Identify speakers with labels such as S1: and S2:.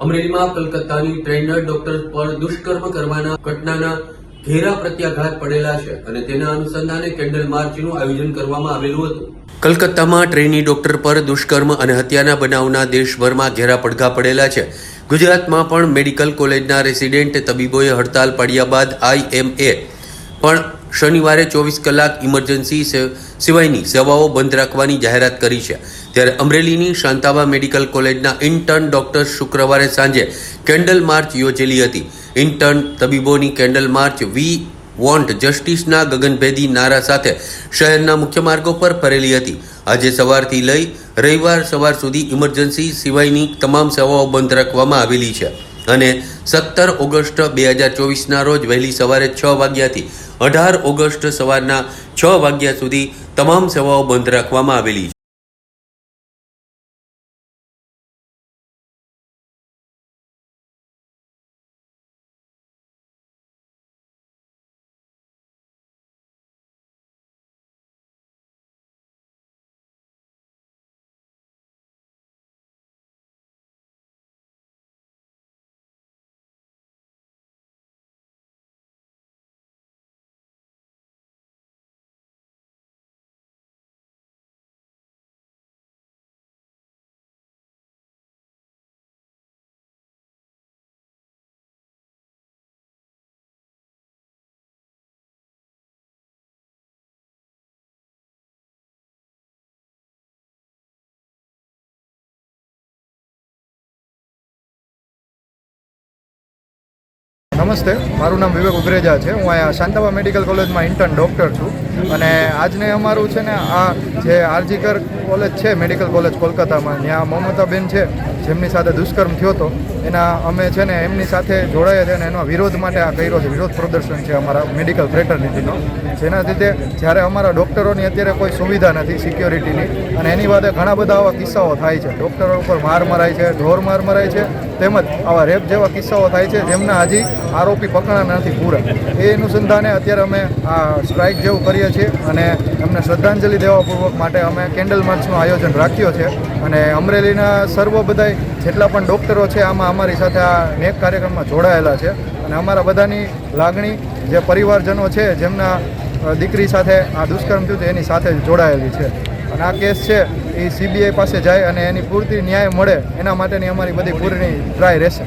S1: અમરેલીમાં કલકત્તાની trainer doctor પર દુષ્કર્મ કરવાના ઘટનાના ઘેરા પ્રત્યાઘાત પડેલા છે અને તેના અનુસંધાને કેન્ડલ માર્ચનું આયોજન કરવામાં આવેલું હતું. કલકત્તામાં ટ્રેની ડોક્ટર પર દુષ્કર્મ અને હત્યાના બનાવના દેશભરમાં ઘેરા પડઘા પડેલા છે. ગુજરાતમાં પણ મેડિકલ કોલેજના રેસિડેન્ટ તબીબોએ હડતાલ પાડ્યા બાદ આઈએમએ પણ શનિવારે ચોવીસ કલાક ઇમરજન્સી સિવાયની સેવાઓ બંધ રાખવાની જાહેરાત કરી છે. ત્યારે અમરેલીની શાંતાબા મેડિકલ કોલેજના ઇન્ટર્ન ડોક્ટર શુક્રવારે સાંજે કેન્ડલ માર્ચ યોજેલી હતી. ઇન્ટર્ન તબીબોની કેન્ડલ માર્ચ વી વોન્ટ જસ્ટિસના ગગનભેદી નારા સાથે શહેરના મુખ્ય માર્ગો પર ફરેલી હતી. આજે સવારથી લઈ રવિવાર સવાર સુધી ઇમરજન્સી સિવાયની તમામ સેવાઓ બંધ રાખવામાં આવેલી છે. અને સત્તર ઓગસ્ટ બે હજાર ચોવીસના રોજ વહેલી સવારે છ વાગ્યાથી અઢાર ઓગસ્ટ સવારના છ વાગ્યા સુધી તમામ સેવાઓ બંધ રાખવામાં આવેલી છે.
S2: નમસ્તે, મારું નામ વિવેક ઉગરેજા છે. હું અહીંયા શાંતાબા મેડિકલ કોલેજમાં ઇન્ટર્ન ડૉક્ટર છું. અને આજને અમારું છે ને આ જે આરજીકર કોલેજ છે, મેડિકલ કોલેજ કોલકાતામાં ત્યાં મમતાબેન છે જેમની સાથે દુષ્કર્મ થયો હતો, એના અમે છે ને એમની સાથે જોડાયા છે અને એનો વિરોધ માટે આ કર્યો છે. વિરોધ પ્રદર્શન છે અમારા મેડિકલ ફ્રેટર્નિટીનો જેના લીધે જ્યારે અમારા ડૉક્ટરોની અત્યારે કોઈ સુવિધા નથી સિક્યોરિટીની અને એની વાતે ઘણા બધા આવા કિસ્સાઓ થાય છે. ડૉક્ટરો ઉપર માર મરાય છે, ઢોર માર મરાય છે, તેમજ આવા રેપ જેવા કિસ્સાઓ થાય છે, જેમના હજી આરોપી પકડાના નથી પૂરા. એ અનુસંધાને અત્યારે અમે આ સ્ટ્રાઇક જેવું કરીએ છીએ અને એમને શ્રદ્ધાંજલિ દેવાપૂર્વક માટે અમે કેન્ડલ માર્ચનું આયોજન રાખ્યો છે. અને અમરેલીના સર્વ બધાય જેટલા પણ ડૉક્ટરો છે, આમાં અમારી સાથે આ નેક કાર્યક્રમમાં જોડાયેલા છે અને અમારા બધાની લાગણી જે પરિવારજનો છે, જેમના દીકરી સાથે આ દુષ્કર્મ થયું એની સાથે જોડાયેલી છે. અને આ કેસ છે, એ સીબીઆઈ પાસે જાય અને એની પૂરતી ન્યાય મળે, એના માટેની અમારી બધી પૂરી ટ્રાય રહેશે.